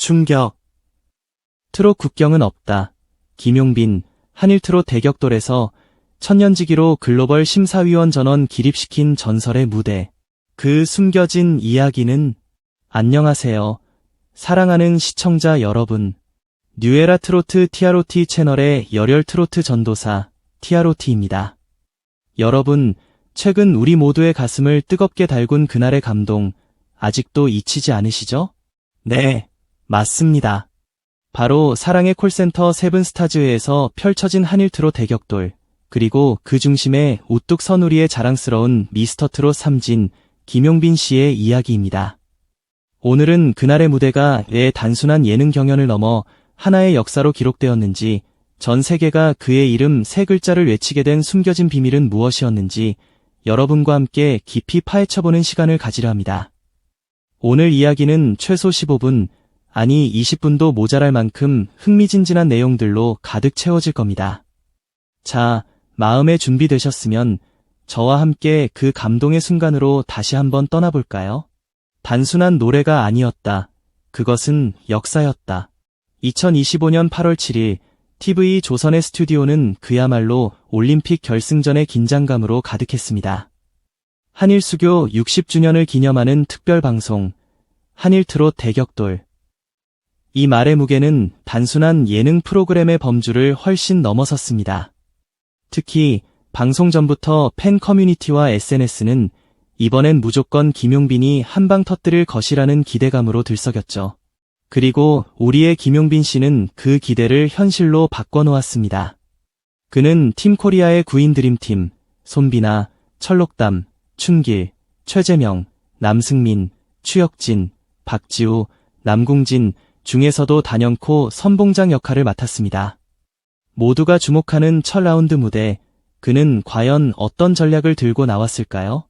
충격. 트롯 국경은 없다. 김용빈, 한일 트롯 대격돌에서 천년지기로 글로벌 심사위원 전원 기립시킨 전설의 무대. 그 숨겨진 이야기는 안녕하세요. 사랑하는 시청자 여러분. 뉴에라 트로트 TROT 채널의 열혈 트로트 전도사 TROT입니다. 여러분, 최근 우리 모두의 가슴을 뜨겁게 달군 그날의 감동, 아직도 잊히지 않으시죠? 네, 맞습니다. 바로 사랑의 콜센터 세븐스타즈에서 펼쳐진 한일트롯 대격돌, 그리고 그 중심에 우뚝 선 우리의 자랑스러운 미스터트롯 삼진, 김용빈 씨의 이야기입니다. 오늘은 그날의 무대가 왜 단순한 예능 경연을 넘어 하나의 역사로 기록되었는지, 전 세계가 그의 이름 세 글자를 외치게 된 숨겨진 비밀은 무엇이었는지 여러분과 함께 깊이 파헤쳐보는 시간을 가지려 합니다. 오늘 이야기는 최소 15분, 아니 20분도 모자랄 만큼 흥미진진한 내용들로 가득 채워질 겁니다. 자, 마음에 준비되셨으면 저와 함께 그 감동의 순간으로 다시 한번 떠나볼까요? 단순한 노래가 아니었다. 그것은 역사였다. 2025년 8월 7일 TV 조선의 스튜디오는 그야말로 올림픽 결승전의 긴장감으로 가득했습니다. 한일 수교 60주년을 기념하는 특별 방송, 한일 트롯 대격돌. 이 말의 무게는 단순한 예능 프로그램의 범주를 훨씬 넘어섰습니다. 특히 방송 전부터 팬 커뮤니티와 SNS는 이번엔 무조건 김용빈이 한방 터뜨릴 것이라는 기대감으로 들썩였죠. 그리고 우리의 김용빈 씨는 그 기대를 현실로 바꿔놓았습니다. 그는 팀 코리아의 구인 드림팀, 손비나, 철록담, 춘길, 최재명, 남승민, 추혁진, 박지우, 남궁진 중에서도 단연코 선봉장 역할을 맡았습니다. 모두가 주목하는 첫 라운드 무대, 그는 과연 어떤 전략을 들고 나왔을까요?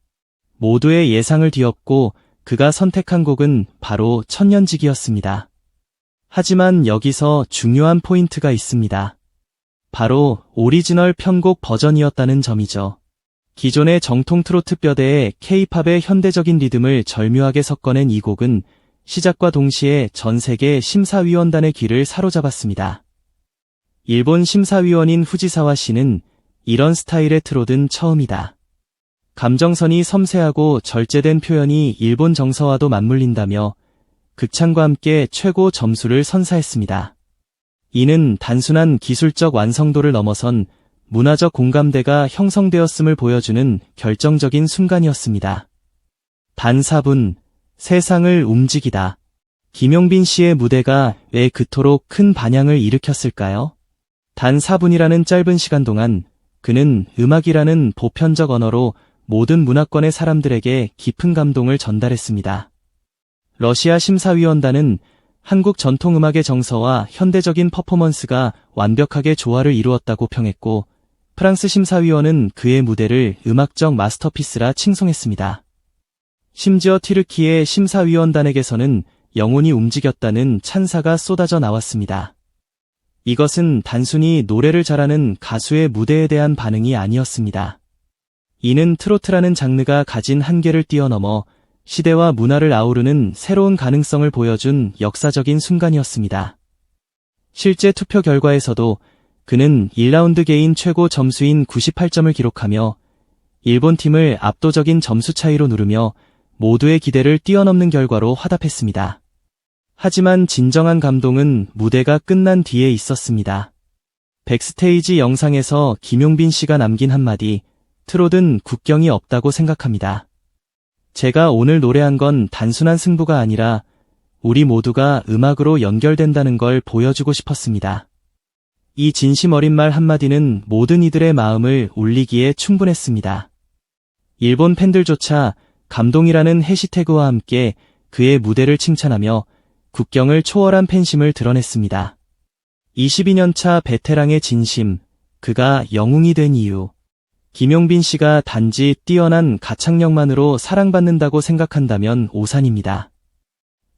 모두의 예상을 뒤엎고 그가 선택한 곡은 바로 천년지기였습니다. 하지만 여기서 중요한 포인트가 있습니다. 바로 오리지널 편곡 버전이었다는 점이죠. 기존의 정통 트로트 뼈대에 케이팝의 현대적인 리듬을 절묘하게 섞어낸 이 곡은 시작과 동시에 전 세계 심사위원단의 귀를 사로잡았습니다. 일본 심사위원인 후지사와 씨는 이런 스타일의 트롯은 처음이다. 감정선이 섬세하고 절제된 표현이 일본 정서와도 맞물린다며 극찬과 함께 최고 점수를 선사했습니다. 이는 단순한 기술적 완성도를 넘어선 문화적 공감대가 형성되었음을 보여주는 결정적인 순간이었습니다. 단 4분, 세상을 움직이다. 김용빈 씨의 무대가 왜 그토록 큰 반향을 일으켰을까요? 단 4분이라는 짧은 시간 동안 그는 음악이라는 보편적 언어로 모든 문화권의 사람들에게 깊은 감동을 전달했습니다. 러시아 심사위원단은 한국 전통음악의 정서와 현대적인 퍼포먼스가 완벽하게 조화를 이루었다고 평했고 프랑스 심사위원은 그의 무대를 음악적 마스터피스라 칭송했습니다. 심지어 티르키의 심사위원단에게서는 영혼이 움직였다는 찬사가 쏟아져 나왔습니다. 이것은 단순히 노래를 잘하는 가수의 무대에 대한 반응이 아니었습니다. 이는 트로트라는 장르가 가진 한계를 뛰어넘어 시대와 문화를 아우르는 새로운 가능성을 보여준 역사적인 순간이었습니다. 실제 투표 결과에서도 그는 1라운드 개인 최고 점수인 98점을 기록하며 일본 팀을 압도적인 점수 차이로 누르며 모두의 기대를 뛰어넘는 결과로 화답했습니다. 하지만 진정한 감동은 무대가 끝난 뒤에 있었습니다. 백스테이지 영상에서 김용빈 씨가 남긴 한마디, 트롯은 국경이 없다고 생각합니다. 제가 오늘 노래한 건 단순한 승부가 아니라 우리 모두가 음악으로 연결된다는 걸 보여주고 싶었습니다. 이 진심 어린 말 한마디는 모든 이들의 마음을 울리기에 충분했습니다. 일본 팬들조차 감동이라는 해시태그와 함께 그의 무대를 칭찬하며 국경을 초월한 팬심을 드러냈습니다. 22년차 베테랑의 진심, 그가 영웅이 된 이유. 김용빈 씨가 단지 뛰어난 가창력만으로 사랑받는다고 생각한다면 오산입니다.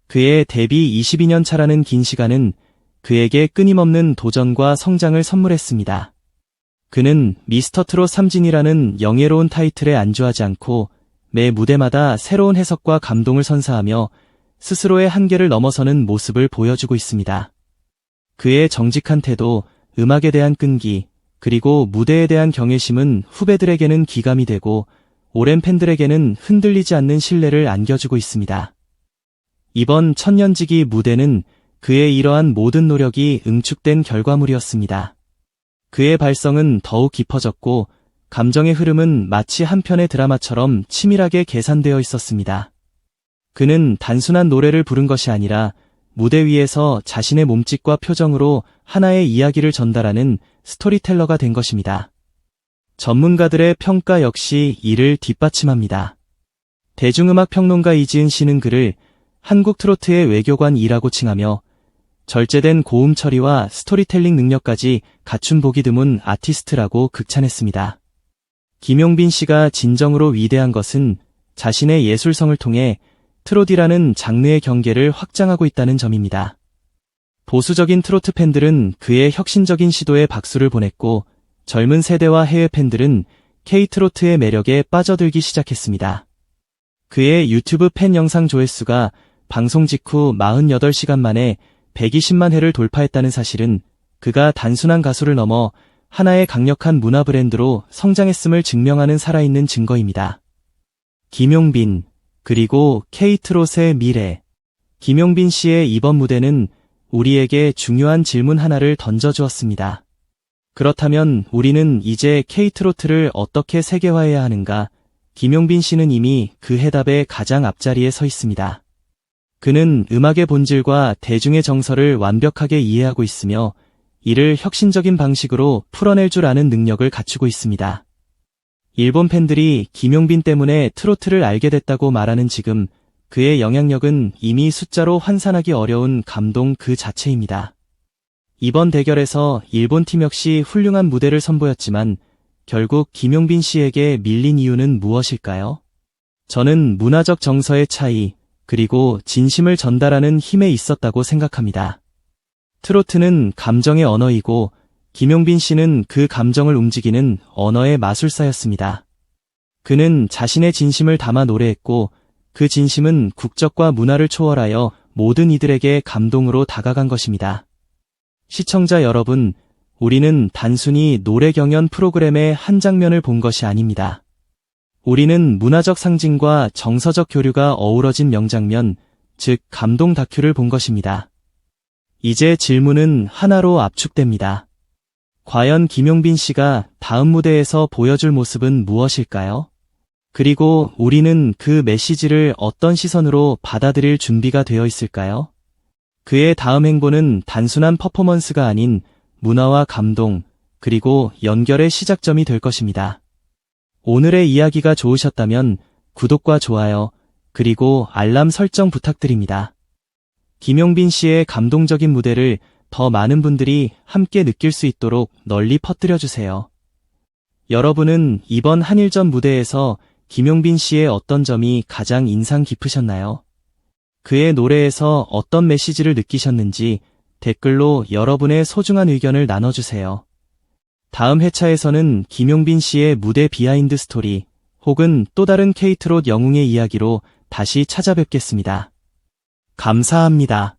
그의 데뷔 22년 차라는 긴 시간은 그에게 끊임없는 도전과 성장을 선물했습니다. 그는 미스터 트롯 삼진이라는 영예로운 타이틀에 안주하지 않고 매 무대마다 새로운 해석과 감동을 선사하며 스스로의 한계를 넘어서는 모습을 보여주고 있습니다. 그의 정직한 태도, 음악에 대한 끈기, 그리고 무대에 대한 경외심은 후배들에게는 기감이 되고 오랜 팬들에게는 흔들리지 않는 신뢰를 안겨주고 있습니다. 이번 천년지기 무대는 그의 이러한 모든 노력이 응축된 결과물이었습니다. 그의 발성은 더욱 깊어졌고 감정의 흐름은 마치 한 편의 드라마처럼 치밀하게 계산되어 있었습니다. 그는 단순한 노래를 부른 것이 아니라 무대 위에서 자신의 몸짓과 표정으로 하나의 이야기를 전달하는 스토리텔러가 된 것입니다. 전문가들의 평가 역시 이를 뒷받침합니다. 대중음악 평론가 이지은 씨는 그를 한국 트로트의 외교관이라고 칭하며 절제된 고음 처리와 스토리텔링 능력까지 갖춘 보기 드문 아티스트라고 극찬했습니다. 김용빈 씨가 진정으로 위대한 것은 자신의 예술성을 통해 트로디라는 장르의 경계를 확장하고 있다는 점입니다. 보수적인 트로트 팬들은 그의 혁신적인 시도에 박수를 보냈고 젊은 세대와 해외 팬들은 K-트로트의 매력에 빠져들기 시작했습니다. 그의 유튜브 팬 영상 조회수가 방송 직후 48시간 만에 120만 회를 돌파했다는 사실은 그가 단순한 가수를 넘어 하나의 강력한 문화 브랜드로 성장했음을 증명하는 살아있는 증거입니다. 김용빈, 그리고 케이트롯의 미래. 김용빈 씨의 이번 무대는 우리에게 중요한 질문 하나를 던져주었습니다. 그렇다면 우리는 이제 케이트로트를 어떻게 세계화해야 하는가? 김용빈 씨는 이미 그 해답의 가장 앞자리에 서 있습니다. 그는 음악의 본질과 대중의 정서를 완벽하게 이해하고 있으며 이를 혁신적인 방식으로 풀어낼 줄 아는 능력을 갖추고 있습니다. 일본 팬들이 김용빈 때문에 트로트를 알게 됐다고 말하는 지금 그의 영향력은 이미 숫자로 환산하기 어려운 감동 그 자체입니다. 이번 대결에서 일본 팀 역시 훌륭한 무대를 선보였지만 결국 김용빈 씨에게 밀린 이유는 무엇일까요? 저는 문화적 정서의 차이, 그리고 진심을 전달하는 힘에 있었다고 생각합니다. 트로트는 감정의 언어이고 김용빈 씨는 그 감정을 움직이는 언어의 마술사였습니다. 그는 자신의 진심을 담아 노래했고 그 진심은 국적과 문화를 초월하여 모든 이들에게 감동으로 다가간 것입니다. 시청자 여러분, 우리는 단순히 노래 경연 프로그램의 한 장면을 본 것이 아닙니다. 우리는 문화적 상징과 정서적 교류가 어우러진 명장면, 즉 감동 다큐를 본 것입니다. 이제 질문은 하나로 압축됩니다. 과연 김용빈 씨가 다음 무대에서 보여줄 모습은 무엇일까요? 그리고 우리는 그 메시지를 어떤 시선으로 받아들일 준비가 되어 있을까요? 그의 다음 행보는 단순한 퍼포먼스가 아닌 문화와 감동, 그리고 연결의 시작점이 될 것입니다. 오늘의 이야기가 좋으셨다면 구독과 좋아요, 그리고 알람 설정 부탁드립니다. 김용빈 씨의 감동적인 무대를 더 많은 분들이 함께 느낄 수 있도록 널리 퍼뜨려 주세요. 여러분은 이번 한일전 무대에서 김용빈 씨의 어떤 점이 가장 인상 깊으셨나요? 그의 노래에서 어떤 메시지를 느끼셨는지 댓글로 여러분의 소중한 의견을 나눠주세요. 다음 회차에서는 김용빈 씨의 무대 비하인드 스토리 혹은 또 다른 케이트롯 영웅의 이야기로 다시 찾아뵙겠습니다. 감사합니다.